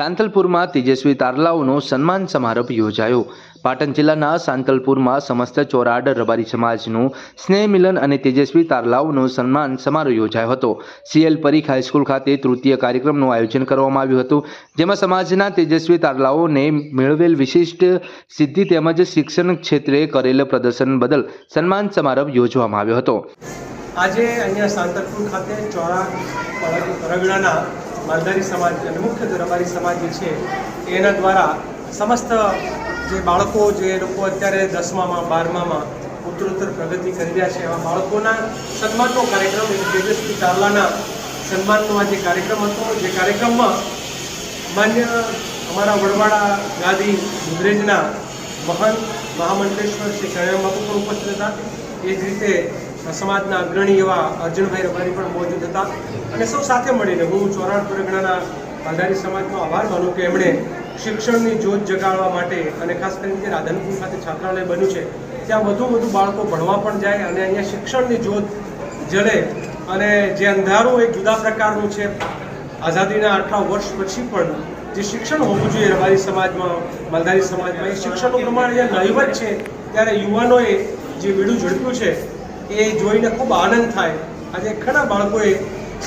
સાંતલપુરમાં તેજસ્વી તારલાઓનો સન્માન સમારોહ યોજાયો. પાટણ જિલ્લાના સાંતલપુરમાં સમસ્ત ચોરાડ રબારી સમાજનું સ્નેહ મિલન અને તેજસ્વી તારલાઓનો સન્માન સમારોહ યોજાયો હતો. સીએલ પરીખ હાઈસ્કૂલ ખાતે તૃતીય કાર્યક્રમનું આયોજન કરવામાં આવ્યું હતું, જેમાં સમાજના તેજસ્વી તારલાઓને મેળવેલ વિશિષ્ટ સિદ્ધિ તેમજ શિક્ષણ ક્ષેત્રે કરેલ પ્રદર્શન બદલ સન્માન સમારોહ યોજવામાં આવ્યો હતો. આજે અહીંયા સાંતલપુર ખાતે ચોરા પરગણાના માલધારી સમાજ અને મુખ્ય રબારી સમાજ જે છે, એના દ્વારા સમસ્ત જે બાળકો જે લોકો અત્યારે દસમામાં, બારમામાં ઉત્તરોત્તર પ્રગતિ કરી રહ્યા છે, એવા બાળકોના સન્માનનો કાર્યક્રમ તેજસ્વી ચાવલાના સન્માનનો આ જે કાર્યક્રમ હતો. જે કાર્યક્રમમાં માન્ય અમારા વડવાડા ગાદી ગુદરેજના મહાન મહામંત્રેશ્વર શ્રી કણ્યા બાપુ પણ ઉપસ્થિત હતા. એ જ રીતે સમાજના અગ્રણી એવા અર્જુનભાઈ રબારી પણ મોજૂદ હતા. અને સૌ સાથે મળીને હું ચોરાણ પરગણાના માલધારી સમાજનો આભાર માનું કે એમણે શિક્ષણની જોત જગાડવા માટે અને ખાસ કરીને જે રાધનપુર ખાતે છાત્રાલય બન્યું છે, ત્યાં વધુ વધુ બાળકો ભણવા પણ જાય અને અહીંયા શિક્ષણની જોત જડે અને જે અંધારું એક જુદા પ્રકારનું છે, આઝાદીના આટલા વર્ષ પછી પણ જે શિક્ષણ હોવું જોઈએ રબારી સમાજમાં, માલધારી સમાજમાં, એ શિક્ષણનું પ્રમાણ અહીંયા નહીવત છે. ત્યારે યુવાનોએ જે બીડું ઝડપ્યું છે એ જોઈને ખૂબ આનંદ થાય. આજે ઘણા બાળકોએ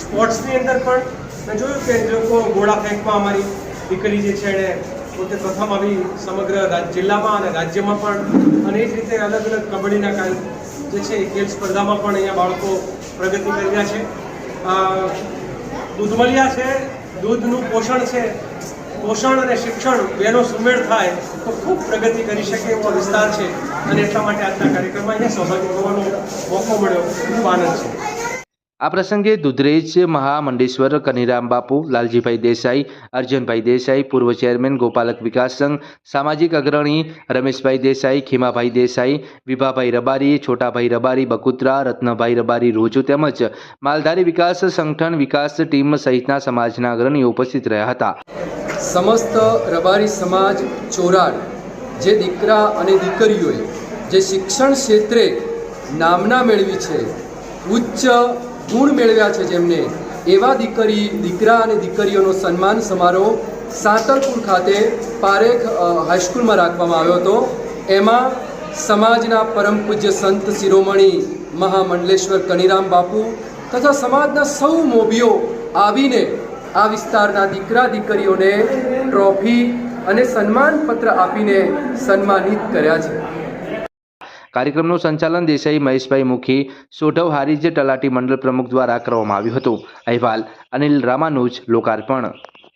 સ્પોર્ટ્સની અંદર પણ મેં જોયું કે લોકો ગોળા ફેંકમાં અમારી દીકરી જે છે એણે પોતે પ્રથમ આવી સમગ્ર જિલ્લામાં અને રાજ્યમાં પણ. અને એ જ રીતે અલગ અલગ કબડ્ડીના કાલ જે છે એ ખેલ સ્પર્ધામાં પણ અહીંયા બાળકો પ્રગતિ કરી રહ્યા છે. દૂધમલિયા છે, દૂધનું પોષણ છે. પોષણ અને શિક્ષણ બેનો સુમેળ થાય તો ખૂબ પ્રગતિ કરી શકે એવો વિસ્તાર છે અને એટલા માટે આજના કાર્યક્રમમાં અહીંયા સહભાગી થવાનો મોકો મળ્યો. ખૂબ આનંદ છે. આ પ્રસંગે દુધરેજ મહામંડેશ્વર, કનીરામ બાપુ, લાલજીભાઈ દેસાઈ, અર્જનભાઈ દેસાઈ, પૂર્વ ચેરમેન ગોપાલક વિકાસ સંઘ, સામાજિક અગ્રણી રમેશભાઈ દેસાઈ, ખીમાભાઈ દેસાઈ, વિભાભાઈ રબારી, છોટાભાઈ રબારી, બકુત્રા, રત્નભાઈ રબારી, રોજુ તેમજ માલધારી વિકાસ સંગઠન વિકાસ ટીમ સહિતના સમાજના અગ્રણીઓ ઉપસ્થિત રહ્યા હતા. સમસ્ત રબારી સમાજ ચોરાડ, જે દીકરા અને દીકરીઓએ જે શિક્ષણ ક્ષેત્રે નામના મેળવી છે, ઉચ્ચ ગુણ મેળવ્યા છે જેમને, એવા દીકરી, દીકરા અને દીકરીઓનો સન્માન સમારોહ સાંતલપુર ખાતે પારેખ હાઈસ્કૂલમાં રાખવામાં આવ્યો હતો. એમાં સમાજના પરમ પૂજ્ય સંત શિરોમણી મહામંડલેશ્વર કનીરામ બાપુ તથા સમાજના સૌ મોભીઓ આવીને આ વિસ્તારના દીકરા દીકરીઓને ટ્રોફી અને સન્માનપત્ર આપીને સન્માનિત કર્યા છે. કાર્યક્રમનું સંચાલન દેસાઈ મહેશભાઈ મુખી, સોઢવ હારીજ તલાટી મંડળ પ્રમુખ દ્વારા કરવામાં આવ્યું હતું. અહેવાલ અનિલ રામાનુજ, લોકાર્પણ.